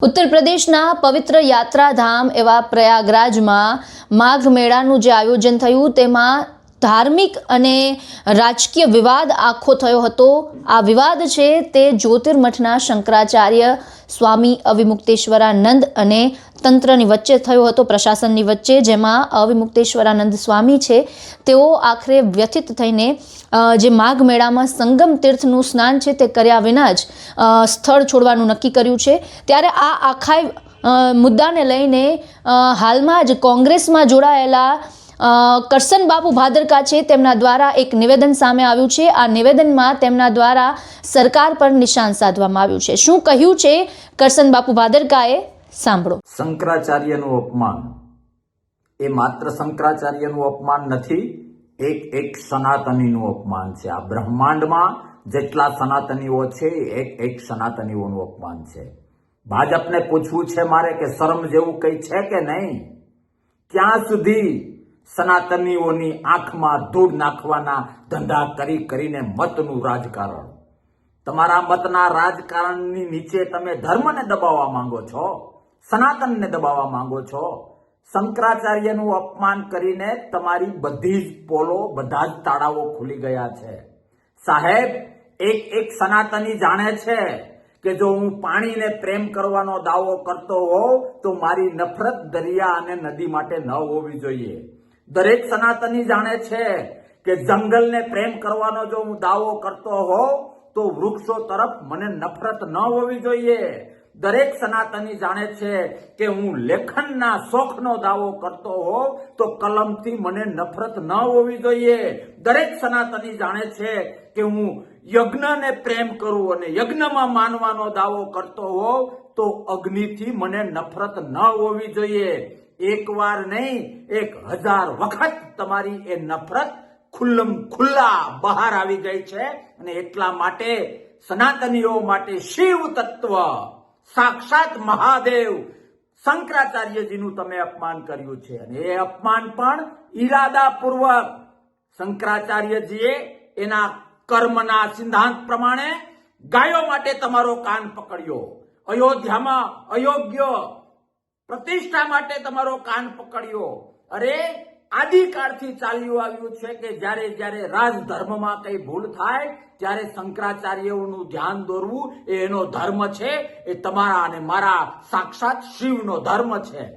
ઉત્તર પ્રદેશના પવિત્ર યાત્રાધામ એવા પ્રયાગરાજમાં માઘ મેળાનું જે આયોજન થયું તેમાં ધાર્મિક અને રાજકીય વિવાદ આખો થયો હતો. આ વિવાદ છે તે જ્યોતિર્મઠના શંકરાચાર્ય સ્વામી અવિમુક્તેશ્વરાનંદ અને તંત્રની વચ્ચે થયો હતો, પ્રશાસનની વચ્ચે, જેમાં અવિમુક્તેશ્વરાનંદ સ્વામી છે. તેઓ આખરે વ્યથિત થઈને જે માઘ મેળામાં સંગમ તીર્થનું સ્નાન છે તે કર્યા વિના જ સ્થળ છોડવાનું નક્કી કર્યું છે. ત્યારે આ આખા મુદ્દાને લઈને હાલમાં જ કોંગ્રેસમાં જોડાયેલા કરસન બાપુ ભાદરકા છે, તેમના દ્વારા એક નિવેદન સામે આવ્યું છે. આ નિવેદનમાં તેમના દ્વારા સરકાર પર નિશાન સાધવામાં આવ્યું છે. શું કહ્યું છે કરસન બાપુ ભાદરકાએ? સાંભળો. શંકરાચાર્યનું અપમાન. એ માત્ર શંકરાચાર્યનું અપમાન નથી, એક એક સનાતનીનું અપમાન છે. આ બ્રહ્માંડમાં જેટલા સનાતનીઓ છે, એક એક સનાતનીઓનું અપમાન છે. ભાજપને પૂછવું છે મારે કે શરમ જેવું કંઈ છે કે નહીં? ક્યાં સુધી સનાતનીઓની આંખમાં ધૂળ નાખવાના ધંધા કરી કરીને મતનું રાજકારણ. તમારા મતના રાજકારણની નીચે તમે ધર્મને દબાવવા માંગો છો, સનાતનને દબાવવા માંગો છો. શંકરાચાર્યનું અપમાન કરીને તમારી બધી જ પોલો, બધા જ તાળાઓ ખુલી ગયા છે. સાહેબ, એક એક સનાતની જાણે છે કે જો હું પાણીને પ્રેમ કરવાનો દાવો કરતો હોઉં, તો મારી નફરત દરિયા અને નદી માટે ન હોવી જોઈએ. દરેક સનાતની જાણે છે કે જંગલને પ્રેમ કરવાનો જો હું દાવો કરતો હોઉં તો વૃક્ષો તરફ મને નફરત ન હોવી જોઈએ. દરેક સનાતની જાણે છે કે હું લેખનના શોખનો દાવો કરતો હોઉં તો કલમથી મને નફરત ન હોવી જોઈએ. દરેક સનાતની જાણે છે કે હું યજ્ઞને પ્રેમ કરું અને યજ્ઞમાં માનવાનો દાવો કરતો હોઉં તો અગ્નિથી મને નફરત ન હોવી જોઈએ. એક વાર નહીં, એક હજાર વખત તમારી એ નફરત ખુલ્લમ ખુલ્લા બહાર આવી ગઈ છે. અને એટલા માટે સનાતનીઓ માટે શિવ તત્વ, સાક્ષાત મહાદેવ શંકરાચાર્યજીનું તમે અપમાન કર્યું છે. અને એ અપમાન પણ ઈરાદાપૂર્વક શંકરાચાર્યજીએ એના કર્મના સિદ્ધાંત પ્રમાણે ગાયો માટે તમારો કાન પકડ્યો. અયોધ્યામાં અયોગ્ય પ્રતિષ્ઠા માટે તમારો કાન પકડ્યો. અરે, આદિકાળથી ચાલ્યું આવ્યું છે કે જ્યારે જ્યારે રાજધર્મમાં કઈ ભૂલ થાય, ત્યારે શંકરાચાર્યોનું ધ્યાન દોરવું એ એનો ધર્મ છે, એ તમારા અને મારા સાક્ષાત શિવનો ધર્મ છે.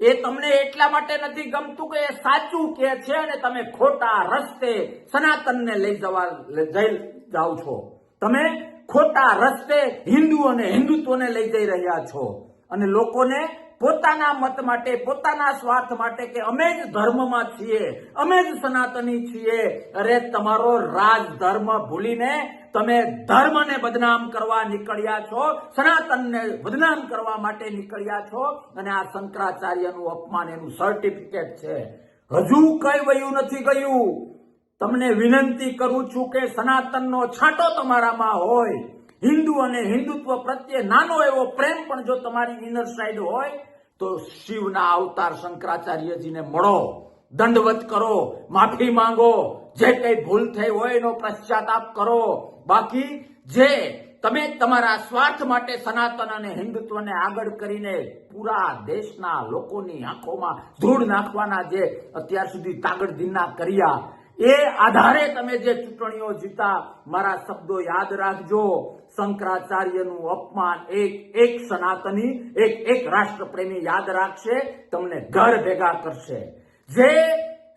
એ તમને એટલા માટે નથી ગમતું કે એ સાચું કે છે અને તમે ખોટા રસ્તે સનાતનને લઈ જવા જઈ જાઓ છો. તમે ખોટા રસ્તે હિન્દુ અને હિન્દુત્વને લઈ જઈ રહ્યા છો. અને લોકોને પોતાના મત માટે, પોતાના સ્વાર્થ માટે કે અમે જ ધર્મમાં છીએ, અમે જ સનાતની છીએ. અરે તમારો રાજ ધર્મ ભૂલીને તમે ધર્મને બદનામ કરવા નીકળ્યા છો, સનાતનને બદનામ કરવા માટે નીકળ્યા છો અને આ શંકરાચાર્યનું અપમાન એનું સર્ટિફિકેટ છે. હજુ કઈ વયું નથી ગયું. તમને વિનંતી કરું છું કે સનાતનનો છાંટો તમારામાં હોય. હિન્દુ અને હિન્દુત્વ પ્રત્યે નાનો એવો પ્રેમ પણ જો તમારી ઇનર સાઈડ હોય, તો શિવના અવતાર શંકરાચાર્યજીને મળો, દંડવત કરો, માફી માંગો, જે કઈ ભૂલ થઈ હોય એનો પશ્ચાતાપ કરો. બાકી જે તમે તમારા સ્વાર્થ માટે સનાતન અને હિન્દુત્વને આગળ કરીને પૂરા દેશના લોકોની આંખોમાં ધૂળ નાખવાના જે અત્યાર સુધી તાગડધીના કર્યા એ આધારે તમે જે ચૂંટણીઓ જીતા, મારા શબ્દો યાદ રાખજો. શંકરાચાર્યનું અપમાન એક એક સનાતની, એક એક રાષ્ટ્રપ્રેમી યાદ રાખશે, તમને ઘર ભેગા કરશે. જે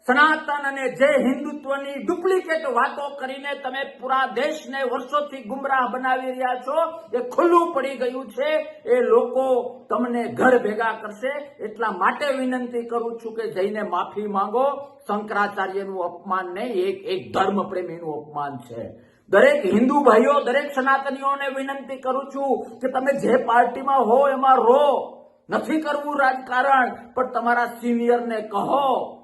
સનાતન અને જે હિન્દુત્વની ડુપ્લિકેટ વાતો કરીને તમે પૂરા દેશને વર્ષોથી ગુમરાહ બનાવી રહ્યા છો. એ ખુલ્લું પડી ગયું છે. એ લોકો તમને ઘર ભેગા કરશે. એટલા માટે વિનંતી કરું છું કે જઈને માફી માંગો. શંકરાચાર્યનું અપમાન નહીં, એક એક ધર્મ પ્રેમીનું અપમાન છે. દરેક હિન્દુ ભાઈઓ, દરેક સનાતનીઓને વિનંતી કરું છું કે તમે જે પાર્ટીમાં હો એમાં રો નથી કરવું રાજકારણ, પણ તમારા સિનિયરને કહો.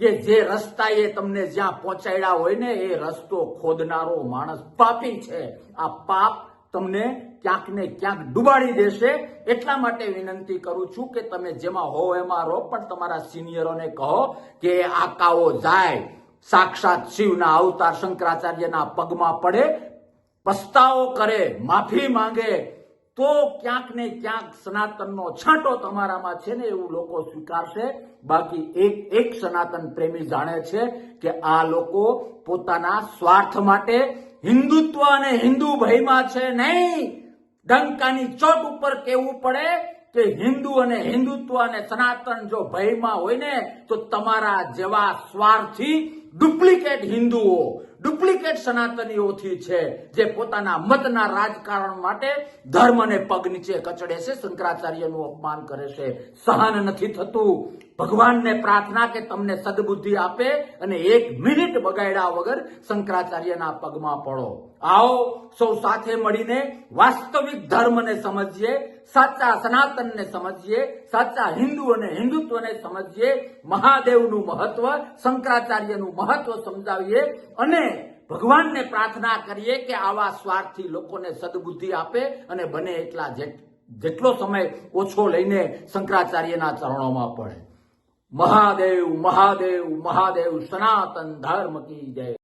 કે જે રસ્તાએ તમને જ્યાં પહોંચાડ્યા હોય ને, એ રસ્તો ખોદનારો માણસ પાપી છે. આ પાપ તમને ક્યાંક ને ક્યાંક ડૂબાડી દેશે. એટલા માટે વિનંતી કરું છું કે તમે જેમાં હો એમાં રહો, પણ તમારા સિનિયરોને કહો કે આકાઓ જાય. સાક્ષાત શિવના અવતાર શંકરાચાર્યના પગમાં પડે, પસ્તાવો કરે, માફી માંગે તો ક્યાંક ને ક્યાંક સનાતનનો છાંટો તમારામાં છે ને એવું લોકો સ્વીકારશે. બાકી એક એક સનાતન પ્રેમી જાણે છે કે આ લોકો પોતાના સ્વાર્થ માટે હિન્દુત્વ અને હિન્દુ ભયમાં છે નહીં. ડંકાની ચોટ ઉપર કેવું પડે કે હિન્દુ અને હિન્દુત્વ અને સનાતન જો ભયમાં હોય ને, તો તમારા જેવા સ્વાર્થી ડુપ્લિકેટ હિન્દુઓ ડુપ્લિકેટ સનાતનીઓથી છે જે પોતાના મતના રાજકારણ માટે ધર્મને પગ નીચે કચડે છે. શંકરાચાર્યનું અપમાન કરે છે. સહન નથી થતું. ભગવાનને પ્રાર્થના કે તમને સદબુદ્ધિ આપે અને એક મિનિટ બગાડ્યા વગર શંકરાચાર્યના પગમાં પડો. આવો, સૌ સાથે મળીને વાસ્તવિક ધર્મને સમજીએ, સાચા સનાતનને સમજીએ, સાચા હિન્દુ અને હિન્દુત્વને સમજીએ, મહાદેવનું મહત્વ, શંકરાચાર્યનું મહત્વ સમજાવીએ અને ભગવાનને પ્રાર્થના કરીએ કે આવા સ્વાર્થી લોકોને સદબુદ્ધિ આપે અને બને એટલા જેટ- જેટલો સમય ઓછો લઈને શંકરાચાર્યના ચરણોમાં પડે. મહાદેવ મહાદેવ મહાદેવ સનાતન ધર્મ કી જય.